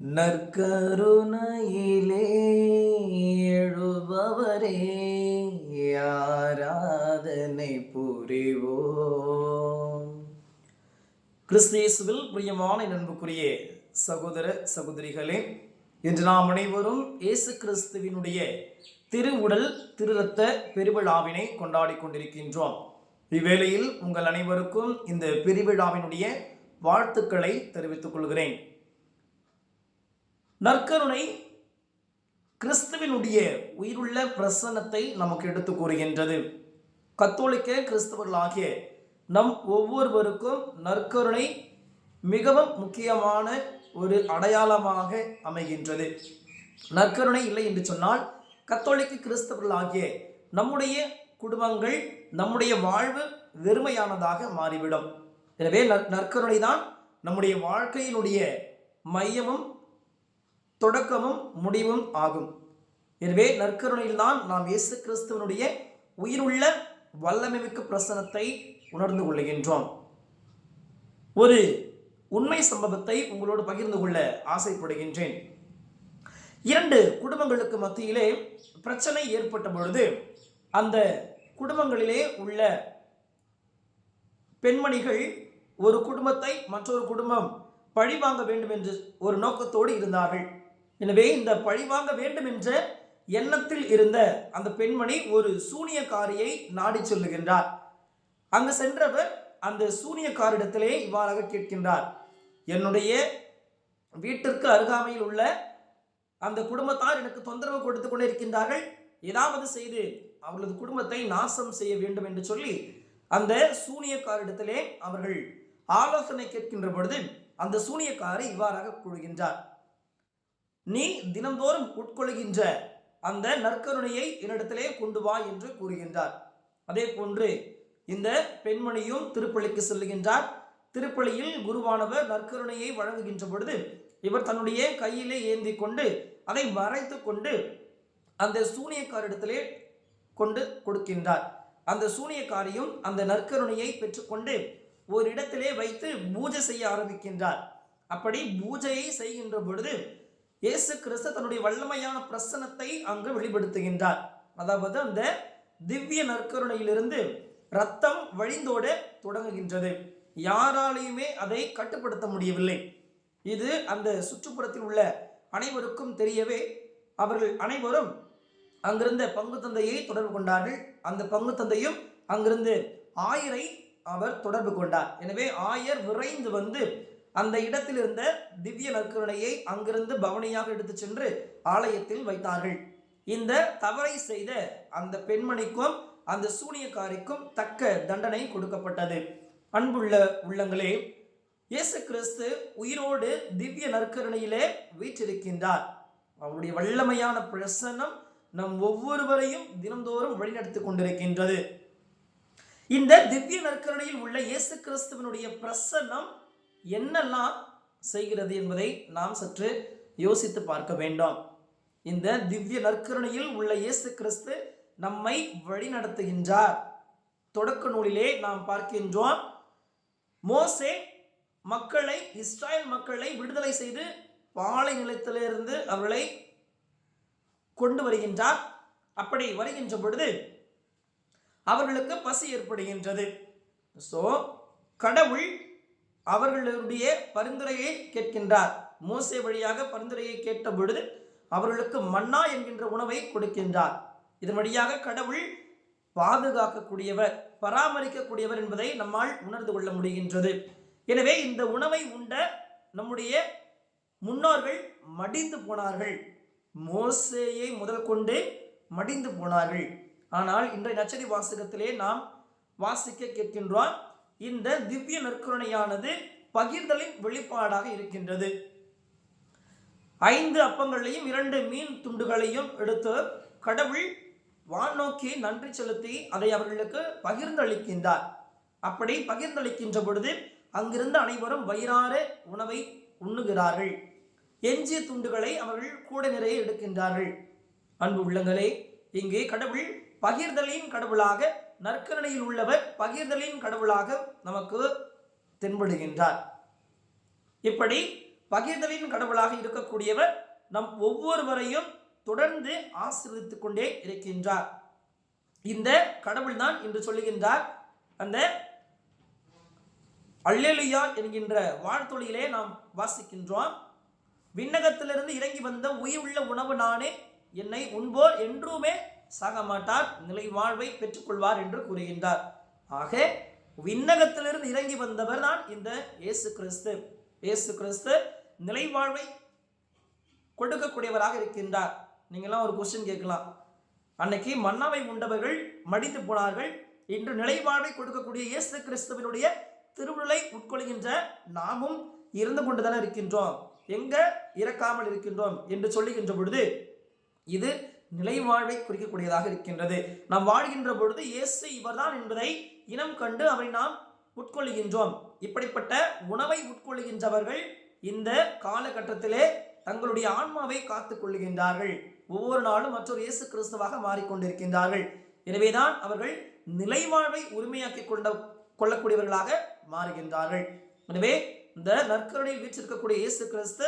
நற்கருணையிலே எழுபவரே ஆராதனை புரிவோம். கிறிஸ்தேசுவில் பிரியமான நண்புக்குரிய சகோதர சகோதரிகளே இன்று நாம் அனைவரும் இயேசு கிறிஸ்துவினுடைய திருவுடல் திருரத்த பெருவிழாவினை கொண்டாடி கொண்டிருக்கின்றோம். இவ்வேளையில் உங்கள் அனைவருக்கும் இந்த பெருவிழாவினுடைய வாழ்த்துக்களை தெரிவித்துக் கொள்கிறேன். நற்கருணை கிறிஸ்துவினுடைய உயிருள்ள பிரசன்னத்தை நமக்கு எடுத்து கூறுகின்றது. கத்தோலிக்க கிறிஸ்தவர்களாகிய நம் ஒவ்வொருவருக்கும் நற்கருணை மிகவும் முக்கியமான ஒரு அடையாளமாக அமைகின்றது. நற்கருணை இல்லை என்று சொன்னால் கத்தோலிக்க கிறிஸ்தவர்களாகிய நம்முடைய குடும்பங்கள் நம்முடைய வாழ்வு வெறுமையானதாக மாறிவிடும். எனவே நற்- நற்கருணை தான் நம்முடைய வாழ்க்கையினுடைய மையமும் தொடக்கமும் முடிவும் ஆகும். எனவே நற்கருணையில்தான் நாம் இயேசு கிறிஸ்துவனுடைய உயிருள்ள வல்லமைமிக்க பிரசனத்தை உணர்ந்து கொள்ளுகின்றோம். ஒரு உண்மை சம்பவத்தை உங்களோடு பகிர்ந்து கொள்ள ஆசைப்படுகின்றேன். இரண்டு குடும்பங்களுக்கு மத்தியிலே பிரச்சனை ஏற்பட்ட பொழுது அந்த குடும்பங்களிலே உள்ள பெண்மணிகள் ஒரு குடும்பத்தை மற்றொரு குடும்பம் பழிவாங்க வேண்டும் என்று ஒரு நோக்கத்தோடு இருந்தார்கள். எனவே இந்த பழிவாங்க வேண்டும் என்ற எண்ணத்தில் இருந்த அந்த பெண்மணி ஒரு சூனியக்காரியை நாடி சொல்லுகின்றார். அங்கு சென்றவர் அந்த சூனியக்காரிடத்திலே இவ்வாறாக கேட்கின்றார் என்னுடைய வீட்டிற்கு அருகாமையில் உள்ள அந்த குடும்பத்தார் எனக்கு தொந்தரவு கொடுத்து கொண்டிருக்கின்றார்கள். ஏதாவது செய்து அவர்களது குடும்பத்தை நாசம் செய்ய வேண்டும் என்று சொல்லி அந்த சூனியக்காரிடத்திலே அவர்கள் ஆலோசனை கேட்கின்ற பொழுது அந்த சூனியக்காரை இவ்வாறாக கூறுகின்றார் நீ தினந்தோறும் உட்கொள்கின்ற அந்த நற்கருணையை என்னிடத்திலே கொண்டு வா என்று கூறுகின்றார். அதே போன்று இந்த பெண்மணியும் திருப்பள்ளிக்கு செல்லுகின்றார். திருப்பள்ளியில் குருவானவர் நற்கருணையை வழங்குகின்ற பொழுது இவர் தன்னுடைய கையிலே ஏந்தி கொண்டு அதை மறைத்து கொண்டு அந்த சூனியக்காரிடத்திலே கொண்டு கொடுக்கின்றார். அந்த சூனியக்காரியும் அந்த நற்கருணையை பெற்றுக்கொண்டு ஒரு இடத்திலே வைத்து பூஜை செய்ய ஆரம்பிக்கின்றார். அப்படி பூஜையை செய்கின்ற பொழுது இயேசு கிறிஸ்து தன்னுடைய வல்லமையான பிரசனத்தை அங்கு வெளிப்படுத்துகின்றார். அதாவது அந்த திவ்ய நற்கருணையிலிருந்து ரத்தம் வழிந்தோட தொடங்குகின்றது. யாராலையுமே அதை கட்டுப்படுத்த முடியவில்லை. இது அந்த சுற்றுப்புறத்தில் உள்ள அனைவருக்கும் தெரியவே அவர்கள் அனைவரும் அங்கிருந்த பங்கு தந்தையை தொடர்பு கொண்டார்கள். அந்த பங்கு தந்தையும் அங்கிருந்து ஆயரை அவர் தொடர்பு கொண்டார். எனவே ஆயர் விரைந்து வந்து அந்த இடத்தில் இருந்த திவ்ய நற்கருணையை அங்கிருந்து பவனியாக எடுத்துச் சென்று ஆலயத்தில் வைத்தார்கள். இந்த தவறை செய்த அந்த பெண்மணிக்கும் அந்த சூனியக்காரிக்கும் தக்க தண்டனை கொடுக்கப்பட்டது. அன்புள்ள உள்ளங்களே இயேசு கிறிஸ்து உயிரோடு திவ்ய நற்கருணையிலே வீற்றிருக்கின்றார். அவருடைய வல்லமையான பிரசன்னம் நம் ஒவ்வொருவரையும் தினந்தோறும் வழிநடத்திக் கொண்டிருக்கின்றது. இந்த திவ்ய நற்கருணையில் உள்ள இயேசு கிறிஸ்துவனுடைய பிரசன்னம் என்னெல்லாம் செய்கிறது என்பதை நாம் சற்று யோசித்து பார்க்க வேண்டும். இந்த திவ்ய நற்கருணையில் உள்ள இயேசு கிறிஸ்து நம்மை வழிநடத்துகின்றார். தொடக்க நூலிலே நாம் பார்க்கின்றோம் மோசே மக்களை இஸ்ராயல் மக்களை விடுதலை செய்து பாலை நிலத்திலிருந்து அவர்களை கொண்டு வருகின்றார். அப்படி வருகின்ற பொழுது அவர்களுக்கு பசி ஏற்படுகின்றது. ஸோ கடவுள் அவர்களுடைய பரிந்துரையை கேட்கின்றார். மோசே வழியாக பரிந்துரையை கேட்ட பொழுது அவர்களுக்கு மன்னா என்கின்ற உணவை கொடுக்கின்றார். இதன் வழியாக கடவுள் பாதுகாக்கக்கூடியவர் பராமரிக்கக்கூடியவர் என்பதை நம்மால் உணர்ந்து கொள்ள முடிகின்றது. எனவே இந்த உணவை உண்ட நம்முடைய முன்னோர்கள் மடிந்து போனார்கள். மோசையை முதல் கொண்டு மடிந்து போனார்கள். ஆனால் இன்றைய நச்சரி வாசகத்திலே நாம் வாசிக்க கேட்கின்றோம் இந்த திவ்ய நற்கருணையானது பகிர்தலின் வெளிப்பாடாக இருக்கின்றது. ஐந்து அப்பங்களையும் இரண்டு மீன் துண்டுகளையும் எடுத்து கடவுள் வானோக்கி நன்றி செலுத்தி அதை அவர்களுக்கு பகிர்ந்தளிக்கின்றார். அப்படி பகிர்ந்தளிக்கின்ற பொழுது அங்கிருந்து அனைவரும் வயிறார உணவை உண்ணுகிறார்கள். எஞ்சிய துண்டுகளை அவர்கள் கூட நிறைய எடுக்கின்றார்கள். அன்பு உள்ளங்களே இங்கே கடவுள் பகிர்தலின் கடவுளாக நற்கரணையில் உள்ளவர் பகிர்தலின் கடவுளாக நமக்கு தென்படுகின்றார். இப்படி பகிர்தலின் கடவுளாக இருக்கக்கூடியவர் நம் ஒவ்வொருவரையும் தொடர்ந்து ஆசீர்வதித்துக் கொண்டே இருக்கின்றார். இந்த கடவுள் தான் என்று சொல்லுகின்றார். அந்த அல்லெலுயா என்கின்ற வாழ்த்தொழியிலே நாம் வாசிக்கின்றோம். விண்ணகத்திலிருந்து இறங்கி வந்த உயிர் உள்ள உணவு நானே என்னை உண்போர் என்றுமே சாக மாட்டார் நிலை வாழ்வை பெற்றுக்கொள்வார் என்று கூறுகின்றார். ஆக விண்ணகத்திலிருந்து இறங்கி வந்தவர் தான் இந்த இயேசு கிறிஸ்து. இயேசு கிறிஸ்து நிலை வாழ்வை கொடுக்கக்கூடியவராக இருக்கின்றார். நீங்களாம் ஒரு கொஸ்டின் கேட்கலாம். அன்னைக்கு மன்னாவை உண்டவர்கள் மடித்து போனார்கள். இன்று நிலைவாழ்வை கொடுக்கக்கூடிய இயேசு கிறிஸ்துவனுடைய திருவுருளை உட்கொள்கின்ற நாமும் இருந்து கொண்டுதானே இருக்கின்றோம். எங்க இறக்காமல் இருக்கின்றோம் என்று சொல்லுகின்ற பொழுது இது நிலைவாழ்வை குறிக்கக்கூடியதாக இருக்கின்றது. நாம் வாழ்கின்ற பொழுது இயேசு இவர்தான் என்பதை இனம் கண்டு அவரை நாம் உட்கொள்கின்றோம் இப்படிப்பட்ட உணவை உட்கொள்கின்றவர்கள் இந்த காலகட்டத்திலே தங்களுடைய ஆன்மாவை காத்துக் கொள்ளுகின்றார்கள். ஒவ்வொரு நாளும் மற்றொரு இயேசு கிறிஸ்துவாக மாறிக்கொண்டிருக்கின்றார்கள். எனவேதான் அவர்கள் நிலைவாழ்வை உரிமையாக்கி கொண்ட கொள்ளக்கூடியவர்களாக மாறுகின்றார்கள். எனவே இந்த நற்கருணையில் வீற்றிருக்கக்கூடிய இயேசு கிறிஸ்து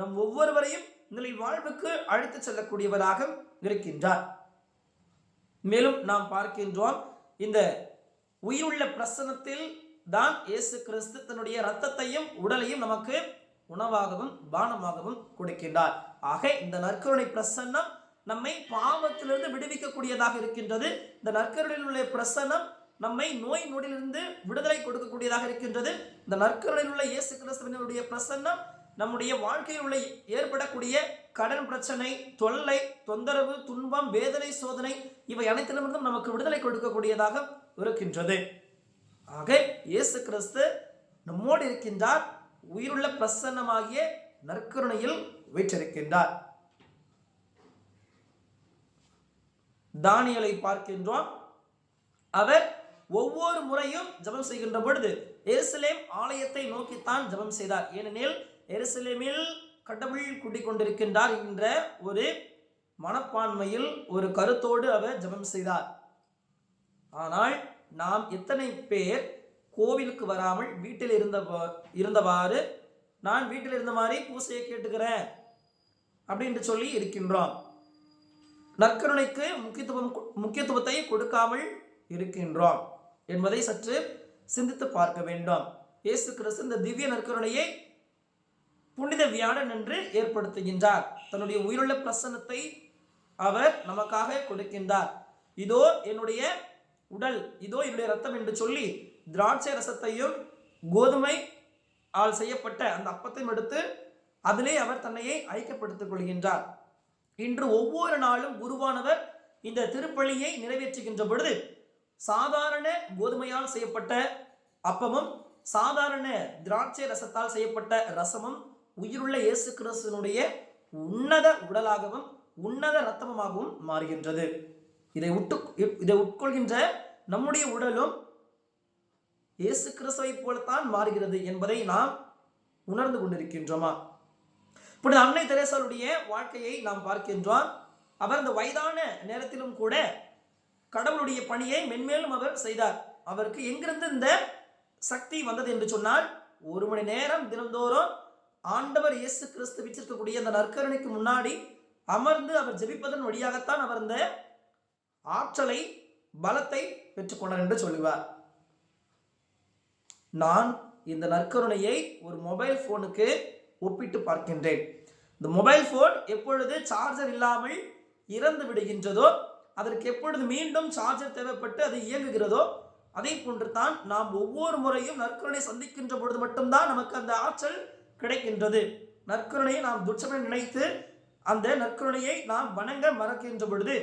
நம் ஒவ்வொருவரையும் நிலை வாழ்வுக்கு அழைத்து செல்லக்கூடியவராக இருக்கின்றார். மேலும் நாம் பார்க்கின்றோம் இந்த உயிருள்ள பிரசனத்தில் தான் இயேசு கிறிஸ்து தன்னுடைய இரத்தத்தையும் உடலையும் நமக்கு உணவாகவும் பானமாகவும் கொடுக்கின்றார். ஆக இந்த நற்கருணை பிரசன்னம் நம்மை பாவத்திலிருந்து விடுவிக்கக்கூடியதாக இருக்கின்றது. இந்த நற்கருணையில் உள்ள பிரசன்னம் நம்மை நோய் நொடியிலிருந்து விடுதலை கொடுக்கக்கூடியதாக இருக்கின்றது. இந்த நற்கருணையில் உள்ள இயேசு கிறிஸ்துவனுடைய பிரசன்னம் நம்முடைய வாழ்க்கையில் உள்ள ஏற்படக்கூடிய கடன் பிரச்சனை தொல்லை தொந்தரவு துன்பம் வேதனை சோதனை இவை அனைத்திலிருந்தும் நமக்கு விடுதலை கொடுக்கக்கூடியதாக இருக்கின்றது. ஆக இயேசு கிறிஸ்து நம்மோடு இருக்கின்றார் உயிருள்ள பிரசன்னமாகிய நற்கருணையில் வீற்றிருக்கின்றார். தானியலை பார்க்கின்றோம். அவர் ஒவ்வொரு முறையும் ஜபம் செய்கின்ற பொழுது எருசலேம் ஆலயத்தை நோக்கித்தான் ஜபம் செய்தார். ஏனெனில் எருசலேமில் கடவுள் குடிக்கொண்டிருக்கின்றார் என்ற ஒரு மனப்பான்மையில் ஒரு கருத்தோடு அவர் ஜெபம் செய்தார். ஆனால் நாம் எத்தனை பேர் கோவிலுக்கு வராமல் வீட்டில் இருந்த இருந்தவாறு நான் வீட்டில் இருந்த மாதிரி பூசையை கேட்டுக்கிறேன் அப்படின்ட்டு சொல்லி இருக்கின்றோம். நற்கருணைக்கு முக்கியத்துவம் முக்கியத்துவத்தை கொடுக்காமல் இருக்கின்றோம் என்பதை சற்று சிந்தித்து பார்க்க வேண்டும். இயேசு கிறிஸ்து இந்த திவ்ய நற்கருணையை புனித வியாழன் என்று ஏற்படுத்துகின்றார். தன்னுடைய உயிருள்ள பிரசன்னத்தை அவர் நமக்காக கொடுக்கின்றார். இதோ என்னுடைய உடல் இதோ என்னுடைய ரத்தம் என்று சொல்லி திராட்சை ரசத்தையும் கோதுமை ஆல் செய்யப்பட்ட அந்த அப்பத்தையும் எடுத்து அதிலே அவர் தன்னையை ஐக்கியப்படுத்திக் கொள்கின்றார். இன்று ஒவ்வொரு நாளும் குருவானவர் இந்த திருப்பலியை நிறைவேற்றுகின்ற பொழுது சாதாரண கோதுமையால் செய்யப்பட்ட அப்பமும் சாதாரண திராட்சை ரசத்தால் செய்யப்பட்ட ரசமும் உயிருள்ள இயேசு கிறிஸ்துவனுடைய உன்னத உடலாகவும் உன்னத ரத்தமுமாகவும் மாறுகின்றது. இதை உட்டு இதை உட்கொள்கின்ற நம்முடைய உடலும் இயேசு கிறிஸ்துவை போலத்தான் மாறுகிறது என்பதை நாம் உணர்ந்து கொண்டிருக்கின்றோமா? இப்படி அன்னை தெரேசாளுடைய வாழ்க்கையை நாம் பார்க்கின்றோம். அவர் இந்த வயதான நேரத்திலும் கூட கடவுளுடைய பணியை மென்மேலும் அவர் செய்தார். அவருக்கு எங்கிருந்து இந்த சக்தி வந்தது என்று சொன்னால் ஒரு மணி நேரம் தினந்தோறும் ஆண்டவர் இயேசு கிறிஸ்து வச்சிருக்கக்கூடிய அந்த நற்கருணைக்கு முன்னாடி அமர்ந்து அவர் ஜெபிப்பதன் வழியாகத்தான் அவர் இந்த ஆற்றலை பலத்தை பெற்றுக்கொண்டார் என்று சொல்லுவார். நான் இந்த நற்கருணையை ஒரு மொபைல் ஃபோனுக்கு ஒப்பிட்டு பார்க்கின்றேன். இந்த மொபைல் ஃபோன் எப்பொழுது சார்ஜர் இல்லாமல் இறந்து விடுகின்றதோ அதற்கு எப்பொழுது மீண்டும் சார்ஜர் தேவைப்பட்டு அது இயங்குகிறதோ அதே போன்று தான் நாம் ஒவ்வொரு முறையும் நற்கருணை சந்திக்கின்ற பொழுது மட்டும்தான் நமக்கு அந்த ஆற்றல் கிடைக்கின்றது. நற்கருணையை நாம் துச்சமென நினைத்து அந்த நற்கருணையை நாம் வணங்க மறக்கின்ற பொழுது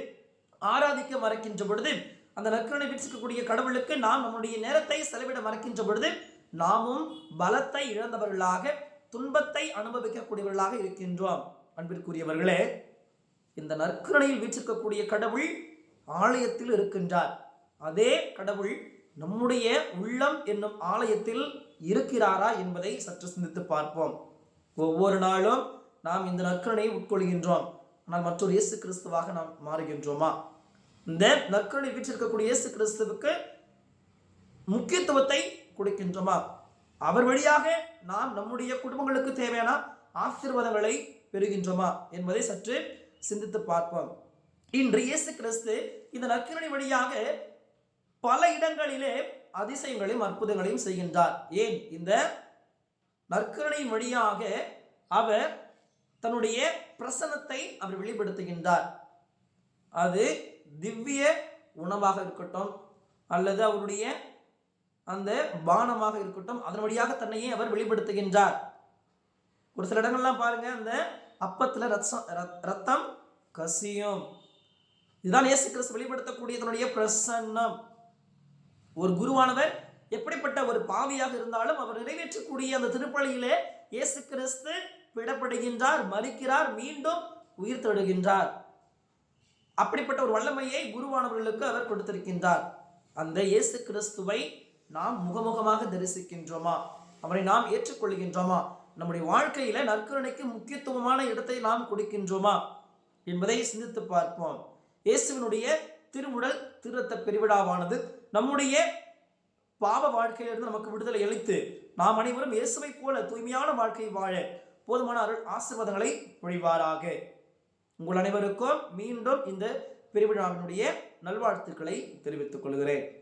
ஆராதிக்க மறக்கின்ற பொழுது அந்த நற்கருணை வீட்சிக்கக்கூடிய கடவுளுக்கு நாம் நம்முடைய நேரத்தை செலவிட மறக்கின்ற பொழுது நாமும் பலத்தை இழந்தவர்களாக துன்பத்தை அனுபவிக்கக்கூடியவர்களாக இருக்கின்றோம். அன்பிற்குரியவர்களே இந்த நற்கருணையில் வீச்சிருக்கக்கூடிய கடவுள் ஆலயத்தில் இருக்கின்றார். அதே கடவுள் நம்முடைய உள்ளம் என்னும் ஆலயத்தில் இருக்கிறாரா என்பதை சற்று சிந்தித்து பார்ப்போம். ஒவ்வொரு நாளும் நாம் இந்த நற்கருணையை உட்கொள்கின்றோம். ஆனால் மற்றொரு இயேசு கிறிஸ்துவாக நாம் மாறுகின்றோமா? இந்த நற்கருணை வீற்றிருக்கக்கூடிய இயேசு கிறிஸ்துவுக்கு முக்கியத்துவத்தை கொடுக்கின்றோமா? அவர் வழியாக நாம் நம்முடைய குடும்பங்களுக்கு தேவையான ஆசீர்வாதங்களை பெறுகின்றோமா என்பதை சற்று சிந்தித்து பார்ப்போம். இன்று இயேசு கிறிஸ்து இந்த நற்கரணை வழியாக பல இடங்களிலே அதிசயங்களையும் அற்புதங்களையும் செய்கின்றார். ஏன்? இந்த நற்கரணையின் வழியாக அவர் தன்னுடைய பிரசன்னத்தை அவர் வெளிப்படுத்துகின்றார். அது திவ்ய உணவாக இருக்கட்டும் அல்லது அவருடைய அந்த பானமாக இருக்கட்டும் அதன் வழியாக தன்னையே அவர் வெளிப்படுத்துகின்றார். ஒரு சில இடங்கள்லாம் பாருங்க அந்த அப்பத்தில் ரத்தம் ரத்- ரத்தம் கசியும். இதுதான் இயேசு கிறிஸ்து வெளிப்படுத்தக்கூடிய தன்னுடைய பிரசன்னம். ஒரு குருவானவர் எப்படிப்பட்ட ஒரு பாவியாக இருந்தாலும் அவர் நிறைவேற்றக்கூடிய அந்த திருப்பலியிலே இயேசு கிறிஸ்து விடப்படுகின்றார் மறிக்கிறார் மீண்டும் உயிர் தழுகின்றார். அப்படிப்பட்ட ஒரு வல்லமையை குருவானவர்களுக்கு அவர் கொடுத்திருக்கின்றார். அந்த இயேசு கிறிஸ்துவை நாம் முகமுகமாக தரிசிக்கின்றோமா? அவரை நாம் ஏற்றுக்கொள்கின்றோமா? நம்முடைய வாழ்க்கையில நற்கருணைக்கு முக்கியத்துவமான இடத்தை நாம் கொடுக்கின்றோமா? என்பதை சிந்தித்து பார்ப்போம். இயேசுவினுடைய திருவுடல் திருரத்த பெருவிழாவானது நம்முடைய பாவ வாழ்க்கையிலிருந்து நமக்கு விடுதலை அளித்து நாம் அனைவரும் இயேசுவை போல தூய்மையான வாழ்க்கை வாழ போதுமான அருள் ஆசிர்வாதங்களை பொழிவாராக. உங்கள் அனைவருக்கும் மீண்டும் இந்த பெருவிழாவினுடைய நல்வாழ்த்துக்களை தெரிவித்துக் கொள்கிறேன்.